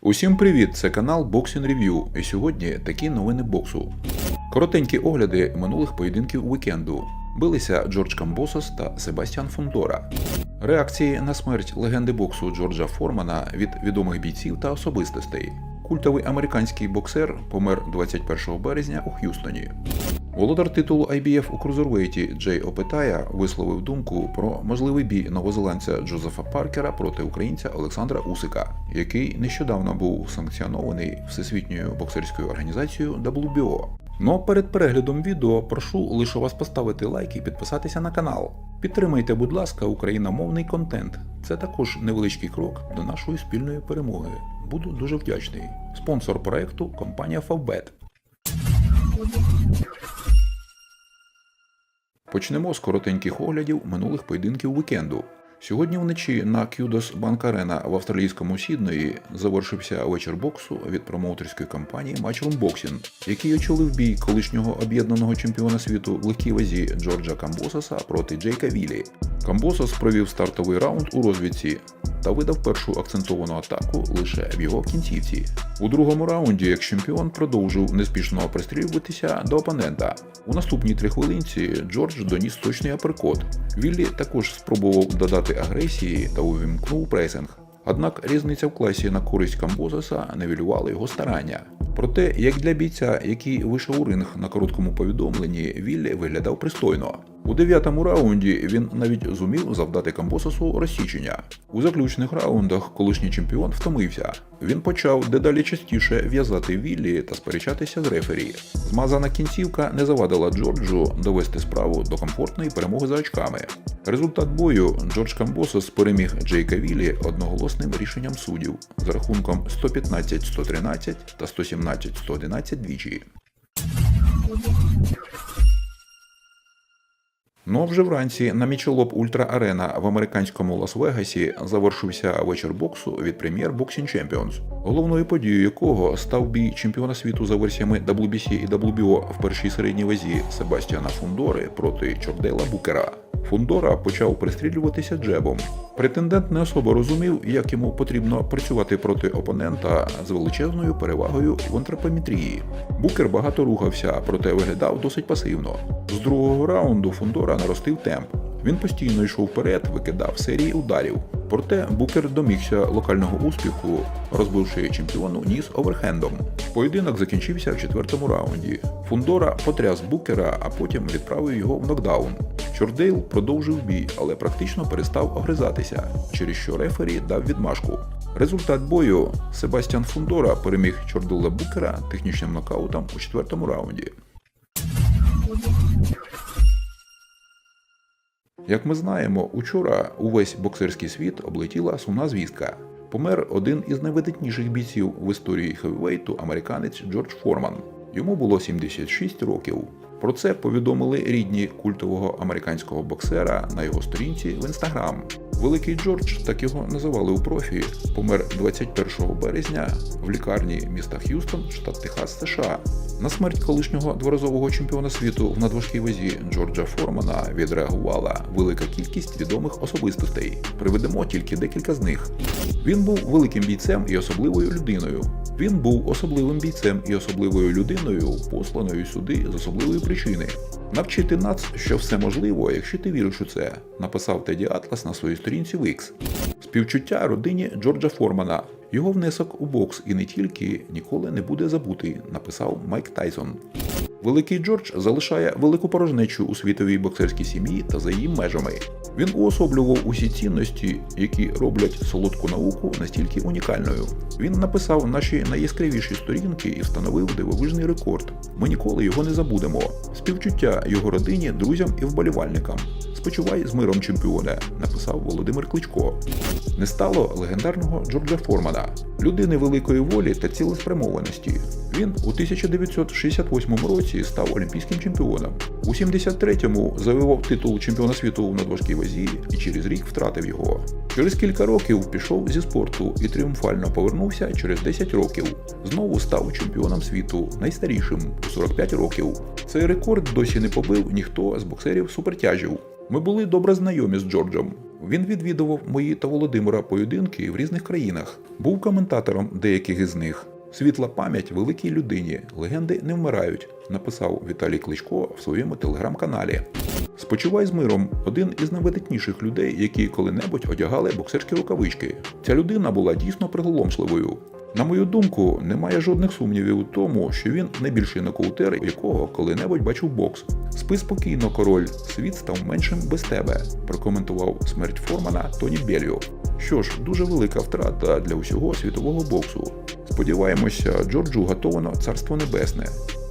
Усім привіт! Це канал Boxing Review. І сьогодні такі новини боксу. Коротенькі огляди минулих поєдинків вікенду. Билися Джордж Камбосос та Себастьян Фундора. Реакції на смерть легенди боксу Джорджа Формана від відомих бійців та особистостей. Культовий американський боксер помер 21 березня у Х'юстоні. Володар титулу IBF у крузервейті Джей Опетая висловив думку про можливий бій новозеландця Джозефа Паркера проти українця Олександра Усика, який нещодавно був санкціонований Всесвітньою боксерською організацією WBO. Но перед переглядом відео прошу лише вас поставити лайк і підписатися на канал. Підтримайте, будь ласка, україномовний контент. Це також невеличкий крок до нашої спільної перемоги. Буду дуже вдячний. Спонсор проекту компанія Favbet. Почнемо з коротеньких оглядів минулих поєдинків вікенду. Сьогодні вночі на Kudos Bank Arena в австралійському Сідної завершився вечір боксу від промоутерської компанії Matchroom Boxing, який очолив бій колишнього об'єднаного чемпіона світу в легкій вазі Джорджа Камбососа проти Джейка Вілі. Камбосос провів стартовий раунд у розвідці та видав першу акцентовану атаку лише в його кінцівці. У другому раунді як чемпіон продовжив неспішно пристрілюватися до опонента. У наступній три хвилинці Джордж доніс точний аперкот. Віллі також спробував додати агресії та увімкнув пресинг. Однак різниця в класі на користь Камбозеса невілювала його старання. Проте, як для бійця, який вийшов у ринг на короткому повідомленні, Віллі виглядав пристойно. У дев'ятому раунді він навіть зумів завдати Камбососу розсічення. У заключних раундах колишній чемпіон втомився. Він почав дедалі частіше в'язати Віллі та сперечатися з рефері. Змазана кінцівка не завадила Джорджу довести справу до комфортної перемоги за очками. Результат бою Джордж Камбосос переміг Джейка Віллі одноголосним рішенням суддів з рахунком 115-113 та 117-111 двічі. Ну а вже вранці на Мічелоп Ультра Арена в американському Лас-Вегасі завершився вечір боксу від прем'єр Boxing Champions, головною подією якого став бій чемпіона світу за версіями WBC і WBO в першій середній вазі Себастьяна Фундори проти Чордейла Букера. Фундора почав пристрілюватися джебом. Претендент не особо розумів, як йому потрібно працювати проти опонента з величезною перевагою в антропометрії. Букер багато рухався, проте виглядав досить пасивно. З другого раунду Фундора наростив темп. Він постійно йшов вперед, викидав серії ударів. Проте Букер домігся локального успіху, розбивши чемпіону ніс оверхендом. Поєдинок закінчився в четвертому раунді. Фундора потряс Букера, а потім відправив його в нокдаун. Чордейл продовжив бій, але практично перестав огризатися, через що рефері дав відмашку. Результат бою Себастьян Фундора переміг Чордела Букера технічним нокаутом у четвертому раунді. Як ми знаємо, учора увесь боксерський світ облетіла сумна звістка. Помер один із найвидатніших бійців в історії хевівейту американець Джордж Форман. Йому було 76 років. Про це повідомили рідні культового американського боксера на його сторінці в інстаграм. Великий Джордж, так його називали у профі, помер 21 березня в лікарні міста Х'юстон, штат Техас, США. На смерть колишнього дворазового чемпіона світу в надважкій вазі Джорджа Формана відреагувала велика кількість відомих особистостей. Приведемо тільки декілька з них. Він був великим бійцем і особливою людиною. Він був особливим бійцем і особливою людиною, посланою сюди з особливої причини. Навчити нац, що все можливо, якщо ти віриш у це, написав Теді Атлас на своїй сторінці в X. Співчуття родині Джорджа Формана. Його внесок у бокс і не тільки ніколи не буде забутий, написав Майк Тайсон. Великий Джордж залишає велику порожнечу у світовій боксерській сім'ї та за її межами. Він уособлював усі цінності, які роблять солодку науку настільки унікальною. Він написав наші найяскравіші сторінки і встановив дивовижний рекорд. Ми ніколи його не забудемо. Співчуття його родині, друзям і вболівальникам. Спочивай з миром чемпіоне, написав Володимир Кличко. Не стало легендарного Джорджа Формана, людини великої волі та цілеспрямованості. Він у 1968 році став олімпійським чемпіоном. У 73-му завоював титул чемпіона світу в надважкій вазі і через рік втратив його. Через кілька років пішов зі спорту і тріумфально повернувся через 10 років. Знову став чемпіоном світу, найстарішим у 45 років. Цей рекорд досі не побив ніхто з боксерів супертяжів. Ми були добре знайомі з Джорджем. Він відвідував мої та Володимира поєдинки в різних країнах, був коментатором деяких із них. Світла пам'ять великій людині, легенди не вмирають, написав Віталій Кличко в своєму телеграм-каналі. Спочивай з миром один із найвидатніших людей, які коли-небудь одягали боксерські рукавички. Ця людина була дійсно приголомшливою. На мою думку, немає жодних сумнівів у тому, що він найбільший нокаутер, якого коли-небудь бачив бокс. Спи спокійно, король, світ став меншим без тебе, прокоментував смерть Формана Тоні Белліо. Що ж, дуже велика втрата для усього світового боксу. Сподіваємося, Джорджу готовано царство небесне,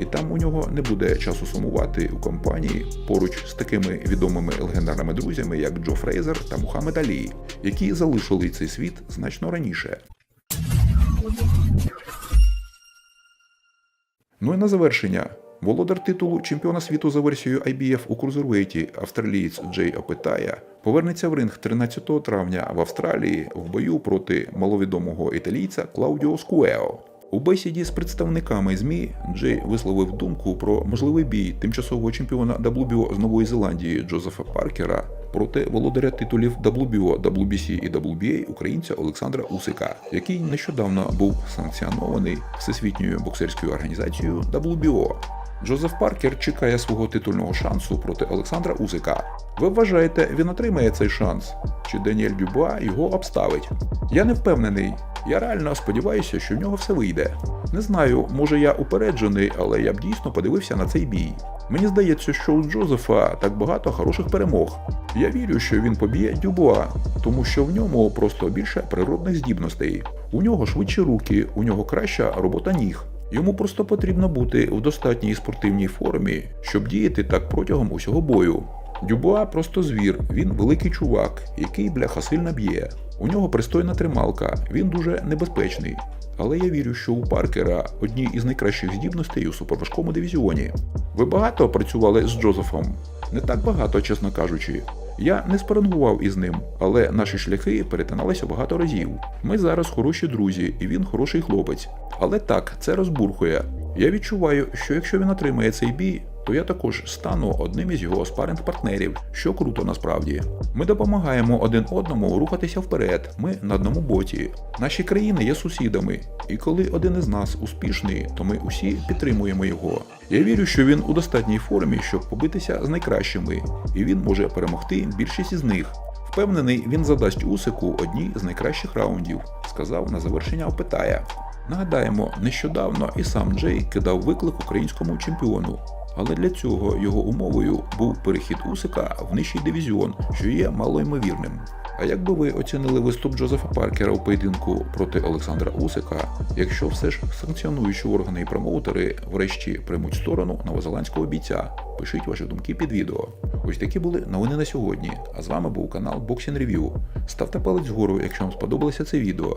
і там у нього не буде часу сумувати у компанії поруч з такими відомими легендарними друзями, як Джо Фрейзер та Мухаммед Алі, які залишили цей світ значно раніше. Ну і на завершення. Володар титулу чемпіона світу за версією IBF у крузервейті австралієць Джей Опетая повернеться в ринг 13 травня в Австралії в бою проти маловідомого італійця Клаудіо Скуео. У бесіді з представниками ЗМІ Джей висловив думку про можливий бій тимчасового чемпіона WBO з Нової Зеландії Джозефа Паркера проти володаря титулів WBO, WBC і WBA українця Олександра Усика, який нещодавно був санкціонований Всесвітньою боксерською організацією WBO. Джозеф Паркер чекає свого титульного шансу проти Олександра Усика. Ви вважаєте, він отримає цей шанс? Чи Даніель Дюбуа його обставить? Я не впевнений. Я реально сподіваюся, що в нього все вийде. Не знаю, може я упереджений, але я б дійсно подивився на цей бій. Мені здається, що у Джозефа так багато хороших перемог. Я вірю, що він поб'є Дюбуа, тому що в ньому просто більше природних здібностей. У нього швидші руки, у нього краща робота ніг. Йому просто потрібно бути в достатній спортивній формі, щоб діяти так протягом усього бою. Дюбуа просто звір, він великий чувак, який бляха сильно б'є. У нього пристойна трималка, він дуже небезпечний. Але я вірю, що у Паркера одні із найкращих здібностей у суперважкому дивізіоні. Ви багато працювали з Джозефом? Не так багато, чесно кажучи. Я не спарингував із ним, але наші шляхи перетиналися багато разів. Ми зараз хороші друзі, і він хороший хлопець. Але так, це розбурхує. Я відчуваю, що якщо він отримає цей бій, то я також стану одним із його спаринг партнерів, що круто насправді. Ми допомагаємо один одному рухатися вперед. Ми на одному боці. Наші країни є сусідами, і коли один із нас успішний, то ми усі підтримуємо його. Я вірю, що він у достатній формі, щоб побитися з найкращими, і він може перемогти більшість із них. Впевнений, він задасть Усику одні з найкращих раундів, сказав на завершення Опитая. Нагадаємо, нещодавно і сам Джей кидав виклик українському чемпіону. Але для цього його умовою був перехід Усика в нижчий дивізіон, що є малоймовірним. А як би ви оцінили виступ Джозефа Паркера у поєдинку проти Олександра Усика, якщо все ж санкціонуючі органи і промоутери врешті приймуть сторону новозеландського бійця? Пишіть ваші думки під відео. Ось такі були новини на сьогодні. А з вами був канал Boxing Review. Ставте палець вгору, якщо вам сподобалося це відео.